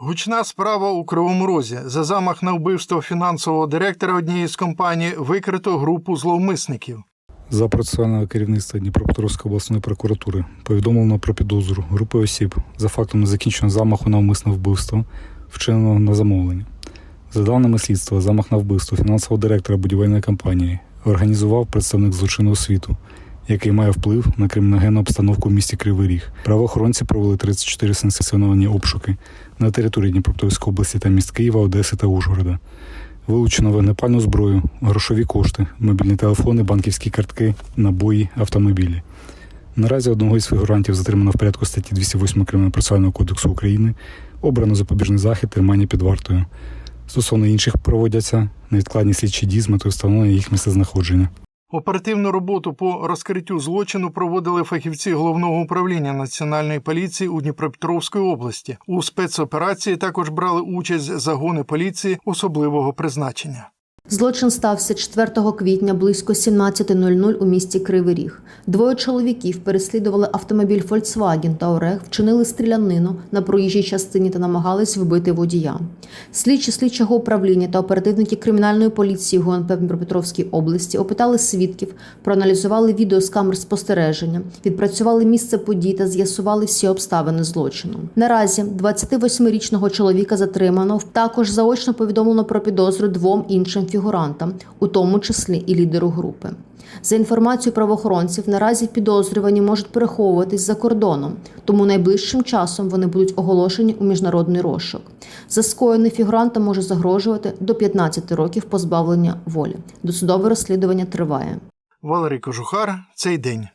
Гучна справа у Кривому Розі. За замах на вбивство фінансового директора однієї з компаній викрито групу зловмисників. За процесуального керівництва Дніпропетровської обласної прокуратури повідомлено про підозру групи осіб за фактом незакінченого замаху на вмисне вбивство, вчиненого на замовлення. За даними слідства, замах на вбивство фінансового директора будівельної компанії організував представник злочинного світу, який має вплив на криміногенну обстановку в місті Кривий Ріг. Правоохоронці провели 34 санкціоновані обшуки на території Дніпропетровської області та міст Києва, Одеси та Ужгорода. Вилучено вогнепальну зброю, грошові кошти, мобільні телефони, банківські картки, набої, автомобілі. Наразі одного із фігурантів затримано в порядку статті 208 Кримінального процесуального кодексу України, обрано запобіжний захід тримання під вартою. Стосовно інших проводяться невідкладні слідчі дії з метою встановлення їх місцезнаходження. Оперативну роботу по розкриттю злочину проводили фахівці головного управління національної поліції у Дніпропетровській області. У спецоперації також брали участь загони поліції особливого призначення. Злочин стався 4 квітня близько 17.00 у місті Кривий Ріг. Двоє чоловіків переслідували автомобіль Volkswagen та Орех, вчинили стрілянину на проїжджій частині та намагались вбити водія. Слідчі слідчого управління та оперативники кримінальної поліції ГУНП в Дніпропетровській області опитали свідків, проаналізували відео з камер спостереження, відпрацювали місце подій та з'ясували всі обставини злочину. Наразі 28-річного чоловіка затримано. Також заочно повідомлено про підозру двом іншим фігурантам, у тому числі і лідеру групи. За інформацією правоохоронців, наразі підозрювані можуть переховуватись за кордоном, тому найближчим часом вони будуть оголошені у міжнародний розшук. За скоєний фігуранта може загрожувати до 15 років позбавлення волі. Досудове розслідування триває. Валерій Кожухар цей день.